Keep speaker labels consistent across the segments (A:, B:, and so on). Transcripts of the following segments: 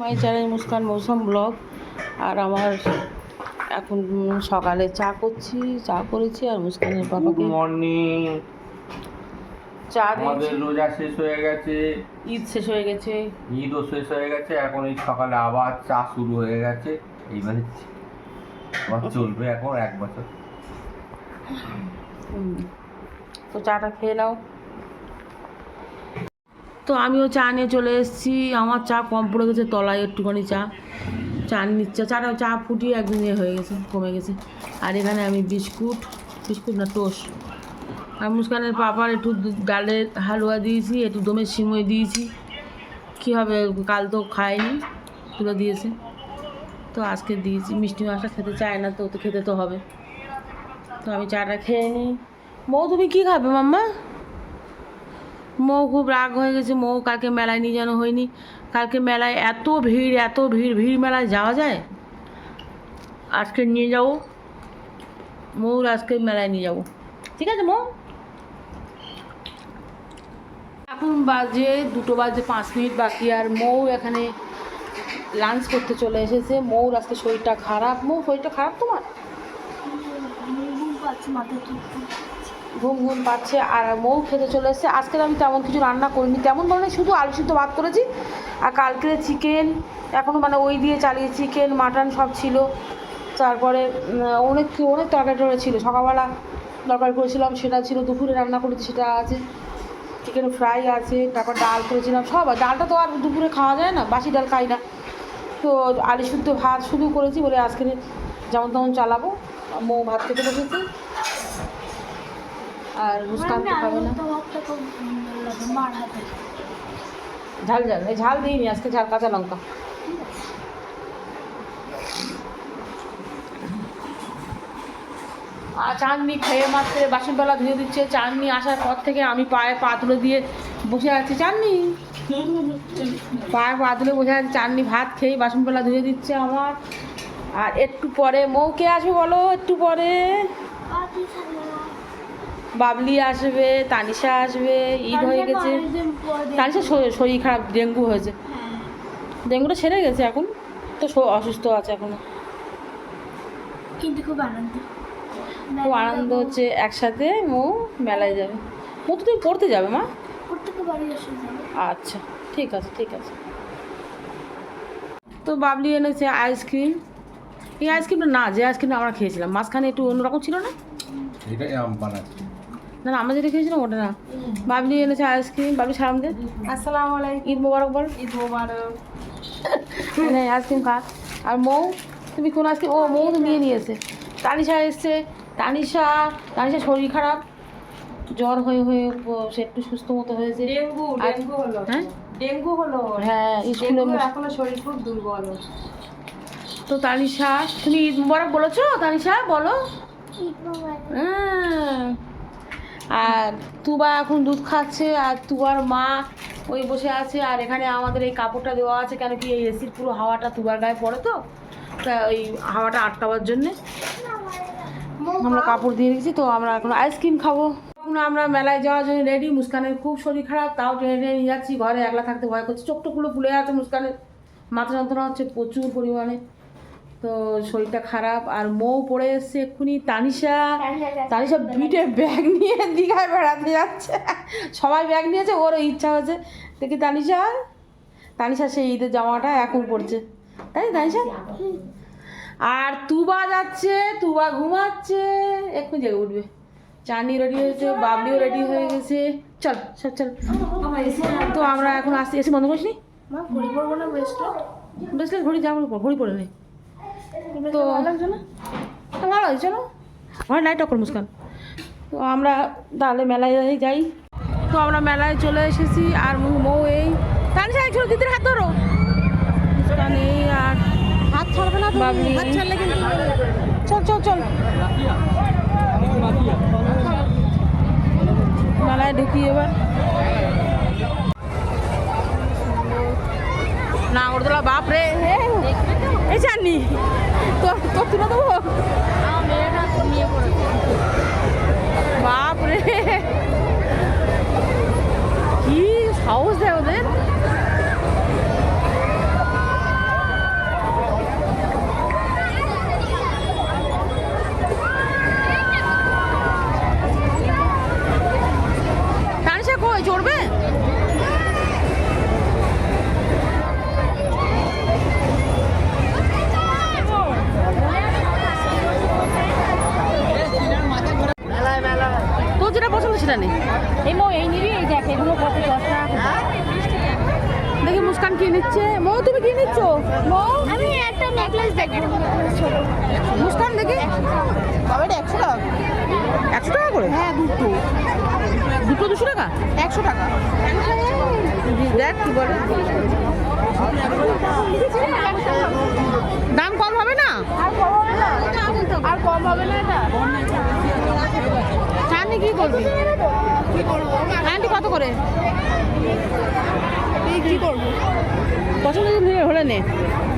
A: My channel Muskan মৌসুম blog. আর আমার এখন সকালে চা করছি চা করেছি আর মুস্কানের
B: গুড
A: বাবাকে
B: মর্নিং
A: চা
B: আমাদের রোজা শেষ হয়ে গেছে।
A: ঈদ শেষ হয়ে গেছে।
B: ঈদও শেষ হয়ে গেছে। এখন এই সকালে আবার চা শুরু হয়ে গেছে। এইবারে আবার চলবে এখন এক বছর।
A: তো চাটা খেয়ে নাও। তো আমিও চা নিয়ে চলে এসেছি। আমার চা কম পড়ে গেছে, তলায় একটুখানি চা। চা নিচ্ছে, চাটা চা ফুটিয়ে একদিন ইয়ে হয়ে গেছে, কমে গেছে। আর এখানে আমি বিস্কুট বিস্কুট না, টোস্ট। আর মুস্কানের পাপার একটু ডালের হালুয়া দিয়েছি, একটু দমের সিমই দিয়েছি। কী হবে, কাল তো খায়নি, তুলে দিয়েছে। তো আজকে দিয়েছি, মিষ্টি মাছটা খেতে চায় না তো ওতে খেতে তো হবে। তো আমি চাটা খেয়ে নিই। মৌ তুমি কী খাবে, মাম্মা? মৌ খুব রাগ হয়ে গেছে, মৌ কালকে মেলায় নিয়ে যেন হয়নি। কালকে মেলায় এত ভিড় এত ভিড় ভিড় মেলায় যাওয়া যায়? আজকে নিয়ে যাব। মৌর আজকে মেলায় নিয়ে যাব। ঠিক আছে, মৌ? এখন বাজে, দুটো বাজে পাঁচ মিনিট বাকি, আর মৌ এখানে লাঞ্চ করতে চলে এসেছে। মৌর আজকে শরীরটা খারাপ। মৌ, শরীরটা খারাপ তোমার? ঘুম ঘুম পাচ্ছে আর মৌ খেতে চলে এসেছে। আজকে আমি তেমন কিছু রান্না করিনি, তেমন মানে শুধু আলু সিদ্ধ ভাত করেছি আর কালকে চিকেন এখনও মানে ওই দিয়ে চালিয়ে চিকেন মাটন সব ছিল। তারপরে অনেক অনেক তরকারি টরকারি ছিল। সকালবেলা তরকারি করেছিলাম, সেটা ছিল, দুপুরে রান্না করেছি, সেটা আছে। চিকেন ফ্রাই আছে, তারপর ডাল করেছিলাম, সব ডালটা তো আর দুপুরে খাওয়া যায় না, বাসি ডাল খাই না। তো আলু শুদ্ধ ভাত শুধু করেছি বলে আজকে যেমন তেমন চালাবো। মৌ ভাত খেতে বসেছে। আর মুস্কান তো খাবে না। ঝাল ঝাল ঝাল দিইনি, আজকে ঝাল কাঁচা লঙ্কা। আর চাঁদনি খেয়ে মাত্র বাসনতলা ধুয়ে দিচ্ছে। চাঁদনি আসার পর থেকে আমি পায়ে পা তুলে দিয়ে বসে আছি। চাঁদনি পায়ে পা তুলে বসে আছি। চাঁদনি ভাত খেয়ে বাসনতলা ধুয়ে দিচ্ছে আমার। আর একটু পরে মৌকে আসবে বলো? একটু পরে। বাবলি আসবে তানিশা আসবে ঈদ হয়ে গেছে। তানিশা শরীর- খারাপ ডেঙ্গু হয়েছে। ডেঙ্গুটা সেরে গেছে এখন তো অসুস্থ আছে এখনও।
C: কিন্তু খুব আনন্দ।
A: খুব আনন্দ হচ্ছে একসাথে মৌ মেলায় যাবে। মৌ তো তুমি পড়তে যাবে মা? আচ্ছা ঠিক আছে ঠিক আছে। তো বাবলি এনেছে আইসক্রিম। এই আইসক্রিমটা না যে আইসক্রিমটা আমরা খেয়েছিলাম মাঝখানে একটু অন্যরকম ছিল না?
B: এটাই আম বানাচ্ছি।
A: না না আমরা যেটা খেয়েছিলাম ওটা না। বাবলি এনেছে আইসক্রিম বাবলি সালাম দে।
C: আসসালামু আলাইকুম।
A: ঈদ মোবারক বল
C: ঈদ মোবারক।
A: এই আইসক্রিম খা। আর মৌ তুমি কোন আইসক্রিম ও মৌ তো নিয়ে নিয়েছে। তানিশা এসছে। তানিশা তানিশা শরীর খারাপ। জ্বর হয়ে হয়ে সে একটু সুস্থ মতো হয়েছে।
C: ডেঙ্গু ডেঙ্গু হলো।
A: হ্যাঁ?
C: ডেঙ্গু হলো
A: হ্যাঁ স্কুলে
C: এখনও শরীর খুব দুর্বল।
A: তো তানিশা তুমি ঈদ মোবারক বলেছ? তানিশা বলো। হ্যাঁ। আর তুবা এখন দুধ খাচ্ছে, আর তুবার মা ওই বসে আছে, আর এখানে আমাদের এই কাপড়টা দেওয়া আছে, কেন কি এই এসির পুরো হাওয়াটা তুবার গায়ে পড়ে তো? তা ওই হাওয়াটা আটকাবার জন্যে আমরা কাপড় দিয়ে রেখেছি, তো আমরা এখন আইসক্রিম খাব। এখন আমরা মেলায় যাওয়ার জন্য রেডি মুস্কানের খুব শরীর খারাপ, তাও টেনে টেনে নিয়ে যাচ্ছি, ঘরে একলা থাকতে ভয় করছে, চোখ টোকগুলো ফুলে আছে মুস্কানের। মাথা যন্ত্রণা হচ্ছে প্রচুর পরিমাণে। তো শরীরটা খারাপ আর মৌ পড়ে এসছে এক্ষুনি। তানিশা তানিশা বিটে ব্যাগ নিয়ে দীঘায় বেড়াতে যাচ্ছে। সবাই ব্যাগ নিয়েছে ওরও ইচ্ছা হয়েছে। দেখি তানিশা তানিশা সেই ঈদের জামাটা এখন পড়ছে তাই না, তানিশা? আর তুবা যাচ্ছে তুবা ঘুমাচ্ছে। একটু জেগে উঠবে। চানি রেডি হয়েছে বাবলিও রেডি হয়ে গেছে। চল সব চল। তো আমরা এখন আসছি এসে বন্ধ করিস নি?
C: মা ঘড়ি পরবো না বেস্টটা
A: বেসলে ঘড়ি জামার উপর ঘড়ি পরে নে। তো
C: ভালো লাগছে না?
A: হয়েছে আমার লাইট অকর মুস্কান। তো আমরা তাহলে মেলায় যাই। তো আমরা মেলায় চলে এসেছি আর মৌ- এই। তাহলে সাহেব চলো দিদির হাত ধরো। মুস্কান এই আর
C: হাত ছাড়বে না
A: বাবলি।
C: হাত ছাড়লে কিন্তু
A: চল চল চল। মেলায় ঢুকি এবার। নাগরদোলা বাপ রে হে, এই জানি। তোর তুলে দেবো? বাপরে। কি সাহস দেয় ওদের?
C: চড়বে?
A: মুস্কান দেখি? বাবা এটা একশো টাকা। একশো টাকা করে?
C: হ্যাঁ দুটো।
A: দুটো দুশো টাকা?
C: একশো টাকা।
A: দেখ কি বলে। দাম কম হবে না?
C: আর কম হবে না আর কম হবে না এটা।
A: চাঁদনি কি করবি? আন্টি কত করে?
C: কি করব?
A: পছন্দ হলে নে।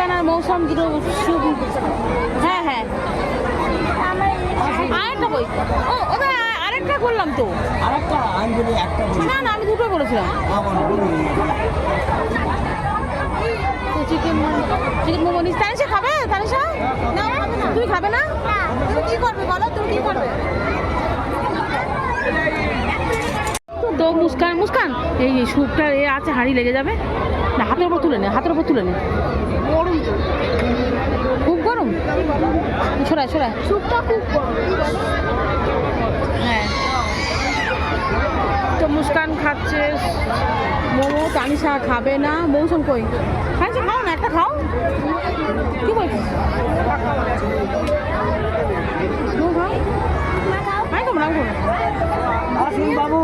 A: মুস্কান মৌসুম হ্যাঁ হ্যাঁ। আরেকটা বই। ও ওটা আরেকটা করলাম তো।
D: আরেকটা আমি বলি একটা
A: না না আমি দুটো বলেছিলাম চিকেন চিকেন মোমো নিস তানিশা খাবে? তানিশা? না? তুমি খাবে না? তুমি কি করবে বলো? তুমি কি করবে? তো মুস্কান মুস্কান। এই এই স্যুপটা এ আছে হাঁড়ি লেগে যাবে। না হাতের উপর তুলে নে হাতের উপর তুলে নে।
C: গরম তো।
A: খুব গরম? সরাই সরাই
C: স্যুপটা খুব গরম।
A: হ্যাঁ। তো মুস্কান খাচ্ছে মোমো তানিশা খাবে না। মৌসুম কই? তানিশা খাও না একটা খাও। কি বলছিস?
D: বাবু।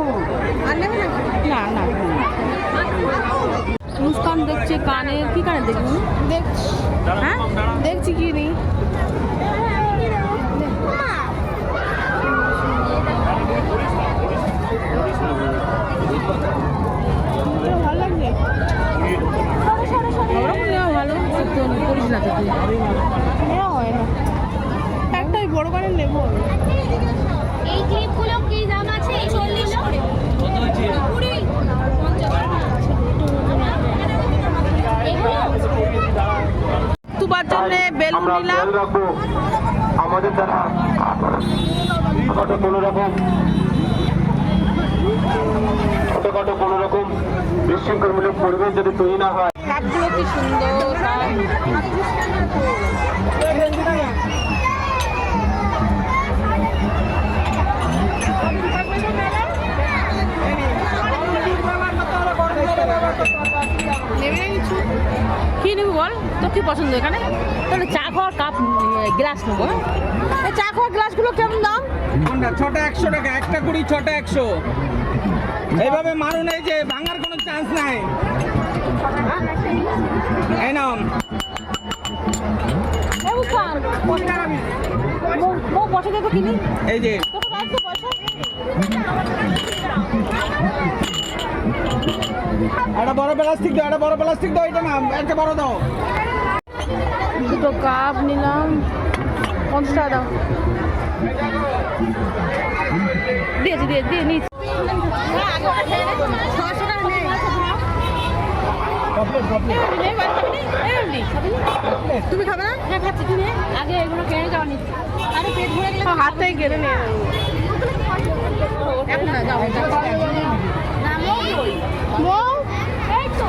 A: না না। মুস্কান দেখছে কানে কি কানে দেখবি?
C: দেখছি
A: হ্যাঁ?
C: দেখছি কি নি ভালো
A: নেওয়া ভালো তো করিস না
C: নেওয়া হয় না একটাই বড় করে নেব।
E: এই ক্লিপগুলো কি দাম আছে? চল্লিশ করে কুড়ি এগুলো
A: তুবার জন্য বেলুন নিলাম।
F: আমাদের দ্বারা কোনো রকম ছোটখাটো কোনো রকম বিশৃঙ্খলমূলক পরিবেশ যদি তৈরি না হয়।
A: কি সুন্দর কি নেব বল? তোর কি পছন্দ এখানে? তাহলে চা খাওয়ার কাপ গ্লাস নেব হ্যাঁ? এই চা খাওয়ার গ্লাসগুলো কেমন দাম?
D: ছটা একশো টাকা একটা কুড়ি ছটা একশো। এইভাবে মারুন এই যে ভাঙার কোনো চান্স নাই। এই নাও।
A: এই মুস্কান মো- মো পয়সা দেবো কিনি।
D: এই যে।
A: তোকে দাও তো পয়সা?
D: একটা বড় প্লাস্টিক দাও একটা বড় প্লাস্টিক দাও এটা না একটা বড় দাও।
A: দুটো কাপ নিলাম। পঞ্চাশ টাকা দাও। দিয়েছি দিয়ে দিয়ে নিচ্ছি তুমি খাবে না
E: হ্যাঁ খাচ্ছি তুমি আগে এগুলো কিনে যাওয়া নিচ্ছি আরে পেট ভরে গেলে
C: হাত থেকে কেটে
A: এখন না যাও।
E: না মৌ কই?
C: মৌ
E: এই তো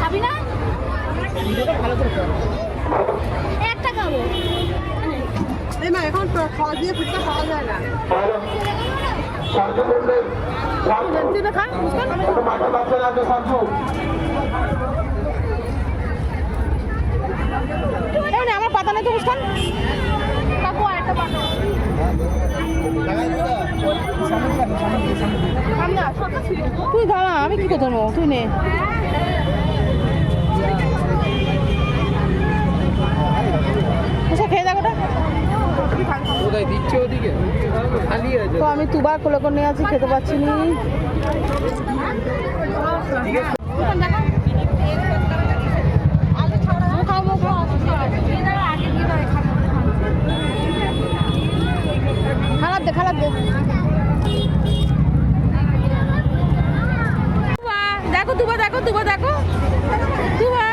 E: খাবি না। একটা খাব।
C: এই মা এখন খাওয়া দিয়ে ফুটটা খাওয়া যায় না।
A: নে, আমার পাতা নেই তো মুস্কান
E: কাকু আর একটা
A: তুই দাঁড়া আমি কি করতে পারব তুই নে। আচ্ছা খেয়ে দেখ তো আমি তুবার কোলে করে নিয়ে আছি খেতে পাচ্ছি নি। খারাপ দে খারাপ দে তুবা, দেখো তুবা দেখো তুবা দেখো। তুবা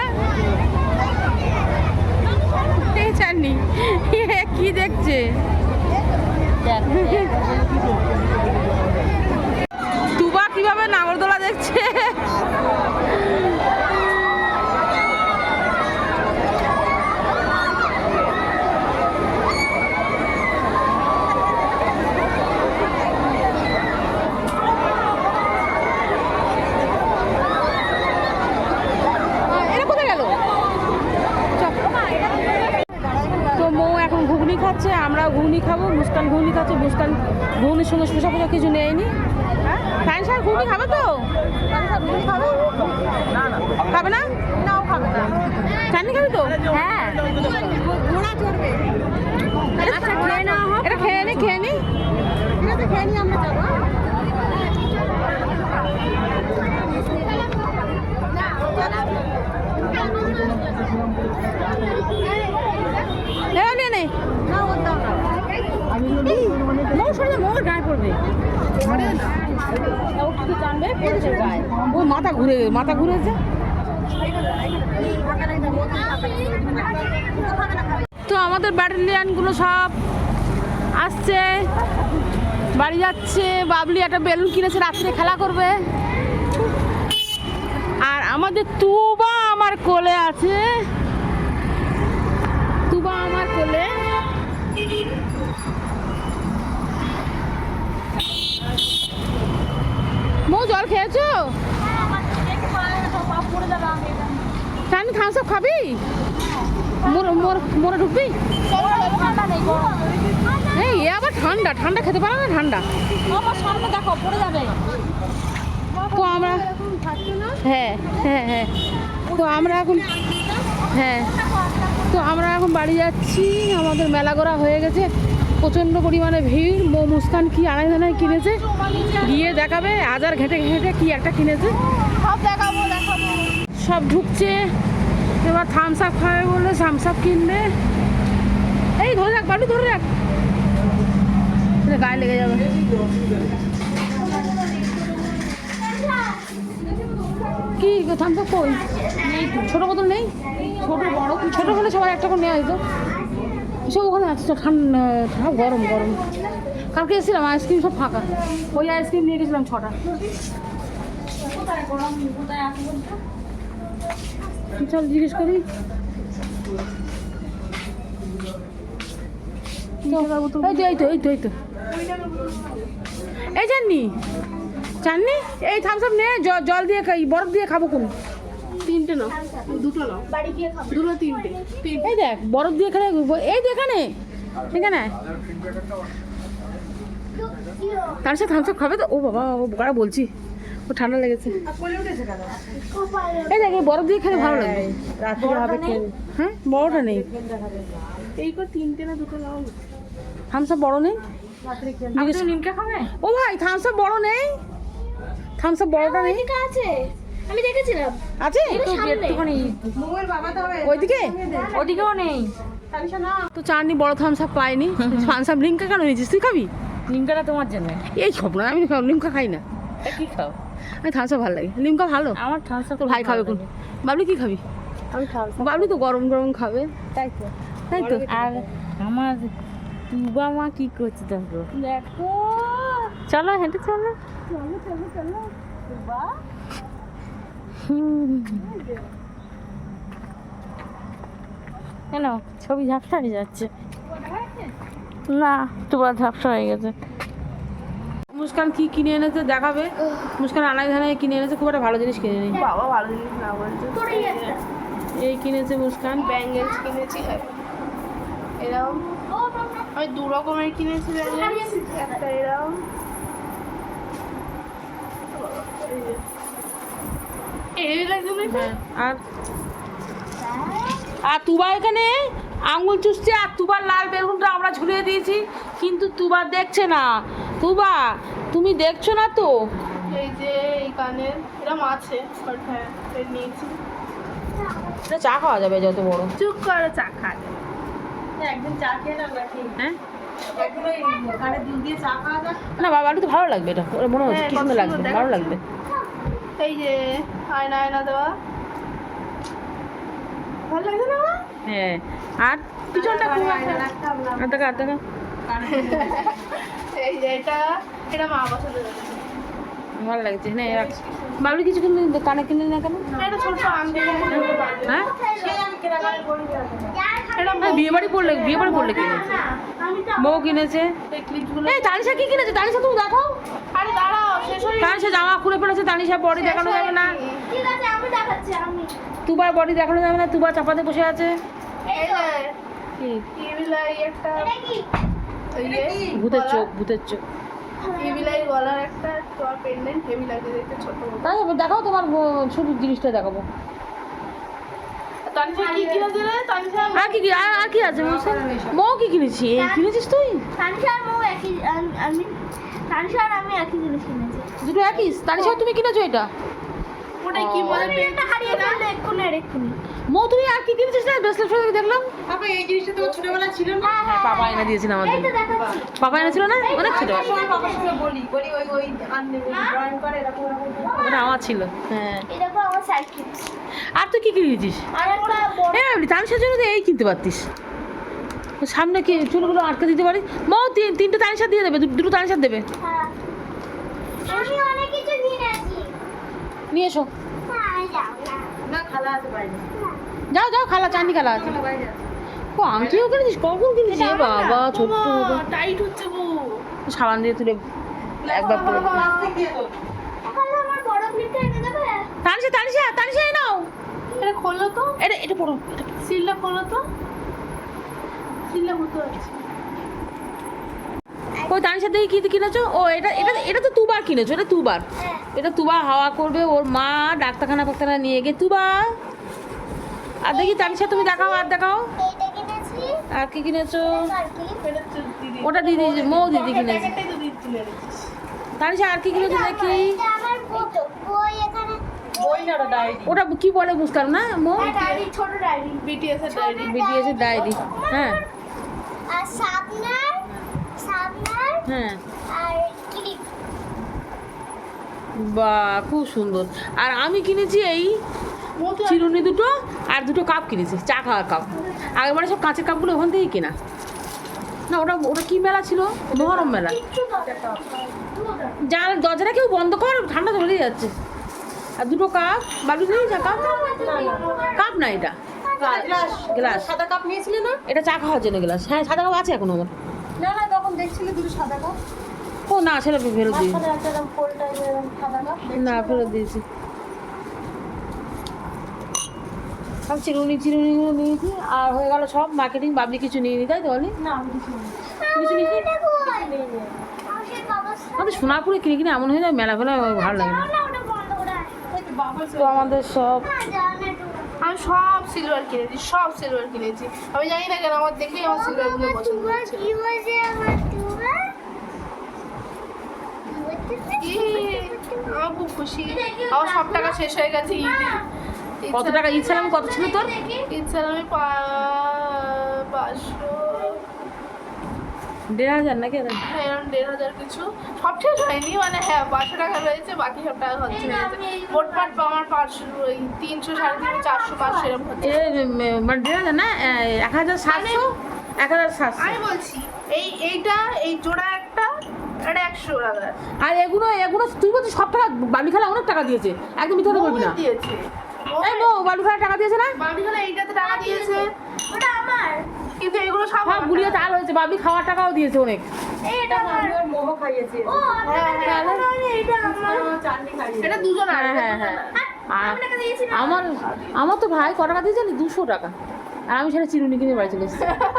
A: চাননি। কি দেখছে? তুবা কীভাবে নাগরদোলা দেখছে এটা কোথায় গেল তো মৌ এখন ঘুগনি খাচ্ছে আমরা ঘুগনি খাব মুস্কান ঘুগনি খাচ্ছে মুস্কান ঘুগনির সঙ্গে শসা ফসা কিছু নেয়নি। সায়েন্স স্যার ঘুগনি খাবে তো? খাবে? না? নাও খাবে না। চাটনি খাবি তো? হ্যাঁ। আচ্ছা খেয়ে না এটা খেয়ে নি খেয়ে নি। খেয়ে নি আমরা যাব নে নে মৌ সরে মৌ গায়ে মাথা ঘুরে, মাথা ঘুরেছে। তো আমাদের ব্যাটালিয়ানগুলো সব আসছে, বাড়ি যাচ্ছে। বাবলি একটা বেলুন কিনেছে, রাত্রে খেলা করবে। আর আমাদের তুবা আমার কোলে আছে তুবা আমার কোলে মৌ, জল খেয়েছো? তাহলে থামস আপ খাবি? মোরে ঢুকবি? এই, এ আবার ঠান্ডা ঠান্ডা খেতে পারে না ঠান্ডা? তো আমরা হ্যাঁ হ্যাঁ হ্যাঁ। তো আমরা এখন হ্যাঁ। তো আমরা এখন বাড়ি যাচ্ছি, আমাদের মেলা করা হয়ে গেছে। প্রচণ্ড পরিমাণে ভিড়। মো মুস্কান কি আড়াই ধানায় কিনেছে? গিয়ে দেখাবে, আজার ঘেটে ঘেটে কি একটা কিনেছে।
C: সব
A: ঢুকছে। এবার থামস আপ খাবে বললে থামস আপ কিনবে। এই ধরে রাখ বাড়ি ধরে রাখ। গায়ে লেগে যাবে। কি থামস আপ কই? ছোটো বোতল নেই? ছোটো বড় ছোটো হলে সবাই একটা করে নেওয়া যেত সব ওখানে তো ঠান্ডা গরম গরম। কালকে এসেছিলাম, আইসক্রিম সব ফাঁকা। ওই আইসক্রিম নিয়ে গেছিলাম ছটা। চল জিজ্ঞেস করি। এই তো এই তো এই তো এই তো। এই চাননি চাননি এই থামস আপ নে জল দিয়ে খাই, বরফ দিয়ে খাব কোন? তিনটে নাও। দুটো নাও।
C: বাড়ি গিয়ে খাব
A: দুটো তিনটে। এই দেখ বরফ দিয়ে খেলে এই তো এখানে। এখানে। তার সাথে থামস আপ খাবে তো? ও বাবা ও বোকারা বলছি। ও ঠান্ডা লেগেছে। এই দেখ এই বরফ দিয়ে খেলে ভালো লাগবে। হ্যাঁ বড়টা নেই।
C: এই করে তিনটে না দুটো নাও।
A: থামস আপ বড় নেই? জিজ্ঞেস-
C: নিমকে খাবে?
A: ও ভাই থামস আপ বড় নেই? থামস আপ বড়টা নেই?
C: ঠিক আছে। আমি দেখেছিলাম।
A: আছে?
C: একটুখানি
A: ওইদিকে?
C: ওদিকেও নেই।
A: তো চাননি বড় থামস আপ পাইনি। থামস আপ লিঙ্কা কেন নিয়েছিস তুই খাবি?
C: নিমকাটা তোমার জন্য।
A: এই সব না আমি লিমকা খাই না।
C: কি খাও?
A: আমি থামস আপ ভালো লাগে। লিমকা ভালো?
C: আমার ঠান্সা
A: তোর ভাই খাবে কোন? বাবলি কি খাবি?
C: আমি খাব।
A: বাবলি তো গরম গরম খাবে।
C: তাই তো।
A: তাই তো?
C: আর আমার মা কি করছে দেখো? দেখো। চলো হেঁটে চলো। চলো চলো চলো। কেন? ছবি ঝাপসা হয়ে যাচ্ছে। না তুবা ঝাপসা হয়ে গেছে।
A: মুস্কান কি কিনে এনেছে দেখাবে? মুস্কান আনাই ধানে কিনে এনেছে খুব একটা ভালো জিনিস কিনে নেই।
G: বাবা ভালো জিনিস না বলছে।
A: এই কিনেছে মুস্কান।
G: ব্যাঙ্গেলস কিনেছি। এরকম। আমি দু রকমের কিনেছি ব্যাঙ্গেলস। একটা এরকম।
A: আর আর তুবা এখানে? আঙুল চুষছে আর তুবার লাল বেলুনটা আমরা ঝুলিয়ে দিয়েছি কিন্তু তুবা দেখছে না। তুবা তুমি দেখছ না তো?
G: এই যে এই এরকম আছে হ্যাঁ এটা নিয়েছি
A: এটা চা খাওয়া যাবে যত বড়।
G: চুপ করে চা খাবে
A: হ্যাঁ না বাবা তো ভালো লাগবে এটা। মনে হচ্ছে
G: হ্যাঁ,
A: কি সুন্দর লাগবে ভালো লাগবে।
G: এই যে আয়না আয়না দেওয়া। ভালো লাগছে না
A: হ্যাঁ। আর পিছনটা খুব দেখা
G: এই যে এটা এটা মা পছন্দ করে
A: ভালো লাগছে। হ্যাঁ রাখ। বাবলি কিছু কিনে দে, কানে কিনে না কেন?
G: এটা ছোট আনবে
A: হ্যাঁ? হ্যাঁ, বিয়ে বাড়ি পড়লে বিয়ে বাড়ি পড়লে কিনেছে। বউ কিনেছে।
G: এই
A: তানিশা কি কিনেছে? তানিশা তুমি দেখাও।
G: আরে দাঁড়াও শেষ হয়ে
A: তানিশা জামা খুলে ফেলেছে তানিশা বডি দেখানো যাবে না।
G: ঠিক আছে আমি দেখাচ্ছি আমি।
A: তুবার বডি দেখানো যাবে না তুবার চাপাতে বসে আছে। ভূতের চোখ ভূতের চোখ।
G: গলার একটা তোমার পেন্ডেন্ট হেভি লাগে দেখতে ছোট
A: তাই হবে, দেখাও তোমার শুধু জিনিসটা দেখাবো। আর কি কি আর আর কি আছে? মৌ কি কিনেছি? কিনেছিস তুই?
H: আমি একই জিনিস কিনেছি।
A: দুটো একই? তানিশা তুমি কিনেছো এটা?
G: ওটাই কি বলে?
H: আমি হারিয়ে ফেললে এক্ষুনি আর এক্ষুনি।
A: কি কিনেছিস না ব্রেসলেট ফ্রেসলেট দেখলাম।
C: তারপর এই জিনিসটা তোমার ছোটবেলা ছিল না?
A: হ্যাঁ পাপা এনে দিয়েছিল আমাদের।
H: তো দেখাচ্ছি।
A: পাপা এনেছিল না? অনেক ছোট।
C: সময় সঙ্গে বলি বলি ওই ওই আনবে ড্রয়িং করে এরকম এরকম
A: আমার ছিল। হ্যাঁ।
H: এই দেখো আমার সাইকেল
A: আর তুই কি কিনেছিস
H: আর একটা বড়
A: এই ভাবলি জন্য তো এই কিনতে পারতিস। সামনে কি চুলগুলো আটকে দিতে পারিস? মৌ তিন তিনটে তানিশার দিয়ে দেবে দু- দুটো তানিশার দেবে।
H: হ্যাঁ আমি অনেক কিছু কিনেছি
A: নিয়ে এসো। যাও যাও খালা চান্দি খালা আছে। ও আংটিও কিনেছিস কখন কিনেছিস এ বাবা ছোট্ট
G: টাইট হচ্ছে গো।
A: সাবান দিয়ে তুলে একবার পরে তানিশা তানিশা তানিশা এই নাও।
G: এটা খোলো তো।
A: এটা এটা পড়ো এটা
G: সিলটা খোলো তো। সিলটা হতে আছে
A: ওই তানিশা দেখি কি কিনেছো? ও এটা এটা এটা তো তুবার কিনেছো এটা তুবার।
H: হ্যাঁ।
A: এটা তুবা হাওয়া করবে ওর মা ডাক্তারখানা ফাক্তারখানা নিয়ে গিয়ে তুবা। আর দেখি তানিশা তুমি দেখাও আর দেখাও। আর কি কিনেছো? ওটা দিদি মৌ দিদি কিনেছে।
G: এটাই তো দিদি তুলে রেখেছিস
A: তানিশা আর কি কিনেছো দেখি?
C: ওটা
A: কি বলে বুঝতাম না মৌ
H: ডায়েরি ছোট ডায়েরি
G: বিটিএস এর ডায়েরি।
A: বিটিএস এর ডায়েরি হ্যাঁ।
H: আর সাবনার সাবনার
A: হ্যাঁ বা খুব সুন্দর আর আমি কিনেছি এই চিরুনি দুটো আর দুটো কাপ কিনেছি চা খাওয়ার কাপ আগেরবারে সব কাঁচের কাপগুলো ওখান থেকেই কেনা না ওটা ওটা কি মেলা ছিল মহরম মেলা যা দরজাটা কেউ বন্ধ কর ঠান্ডা ধরে যাচ্ছে আর দুটো কাপ বালু নিয়ে কাপ কাপ না এটা
C: গ্লাস
A: গ্লাস
C: সাদা কাপ নিয়েছিলে না
A: এটা চা খাওয়ার জন্য গ্লাস হ্যাঁ সাদা কাপ আছে এখন আমার
C: না না তখন দেখছিলে দুটো সাদা কাপ?
A: ও না সেটা ফেরত দিই না ফেরত দিয়েছি। সব চিরুনি চিরুনিগুলো নিয়েছি আর হয়ে গেল সব মার্কেটিং বাবলি কিছু নিয়ে নি তাই তো বলি
C: না আমি কিছু
A: নিয়েছি? আমাদের সোনারপুরে কিনে কিনে এমন হয়ে যায় মেলা ফেলা ভালো লাগে না।
C: তো
A: আমাদের সব
H: একটু
G: আমি সব সিলভার কিনেছি সব সিলভার কিনেছি। আমি জানি না কেন আমার দেখেই আমার সিলভারগুলো পছন্দ
H: হয়েছে আমার
G: খুব খুশি। আমার সব টাকা শেষ হয়ে গেছে
A: কত টাকা? ইচ্ছা কত ছিল তোর?
G: ইচ্ছা আমি পা- পাঁচশো
A: দেড় হাজার নাকি
G: হ্যাঁ এরকম দেড় হাজার কিছু। সব শেষ হয়নি মানে হ্যাঁ পাঁচশো টাকা রয়েছে বাকি সব টাকা খরচ হয়ে গেছে। মোটমাট আমার পাঁচশো ওই তিনশো সাড়ে তিনশো চারশো পাঁচশো এরকম হচ্ছে।
A: মানে দেড় হাজার না? এক হাজার সাতশো? এক হাজার সাতশো।
G: আমি বলছি এই এইটা এই জোড়া একটা এটা একশো টাকা।
A: আর এগুলো এগুলো তুই বলছিস সব টাকা বালি খেলা অনেক টাকা দিয়েছে। একদম মিথ্যা বলবি না।
G: দিয়েছে।
A: এই মো বালু খেলা টাকা দিয়েছে না?
G: বাড়ি হলে এইটাতে টাকা দিয়েছে।
H: ওটা আমার।
G: কিন্তু এগুলো সব
A: হ্যাঁ গুলিয়ে তাল হয়েছে বাবি খাওয়ার টাকাও দিয়েছে অনেক।
H: এটা আমার। ও এটা আমার।
G: এটা দুজন আর
A: হ্যাঁ হ্যাঁ। হ্যাঁ আর
H: দিয়েছি না।
A: আমার আমার তো ভাই ক টাকা দিয়ে জানি? দুশো টাকা। আর আমি সেটা চিরুনি কিনে বাড়ি চলে এসেছি।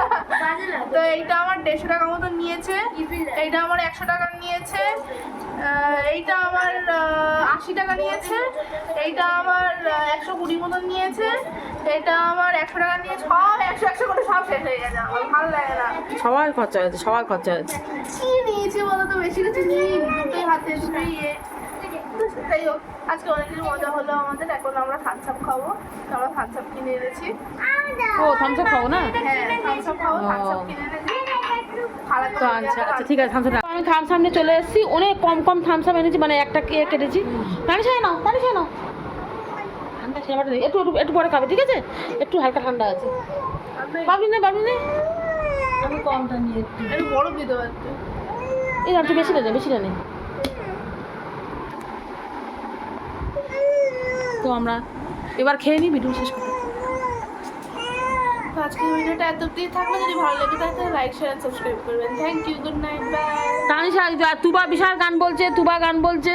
G: তো এইটা আমার দেড়শো টাকা মতো নিয়েছে। এইটা আমার একশো টাকা নিয়েছে। এইটা আমার আশি টাকা নিয়েছে। এইটা আমার একশো কুড়ি মতন নিয়েছে। এটা আমার একশো টাকা নিয়ে সব একশো একশো করে সব শেষ হয়ে গেছে আমার। ভালো লাগে না।
A: সবার খরচা হয়েছে সবার খরচা হয়েছে।
G: কি নিয়েছে বলো তো বেশি কিছু নিই। দুটোই হাতে দুটোই ইয়ে যাই হোক আজকে অনেক কিছু মজা হলো আমাদের। এখন আমরা থামস খাব। আমরা থামস কিনে এনেছি।
A: ও থামসা খাব না?
G: হ্যাঁ।
A: তো আচ্ছা আচ্ছা ঠিক আছে সামনে চলে এসেছি অনেক কম কম এনেছি মানে একটা কে কেটেছি নাও সাই নাও একটু একটু একটু পরে খাবে ঠিক আছে একটু হালকা ঠান্ডা আছে না
C: নিয়ে
A: এই বেশি বেশি না নে। তো আমরা এবার খেয়ে নিই, ভিডিও শেষ
G: ভিডিওটা এত অব্দি থাকলে। যদি ভালো লাগে তাহলে লাইক শেয়ার সাবস্ক্রাইব করবেন। Thank you good night bye
A: Tanisha Tuba Vishal গান বলছে, তুবা গান বলছে।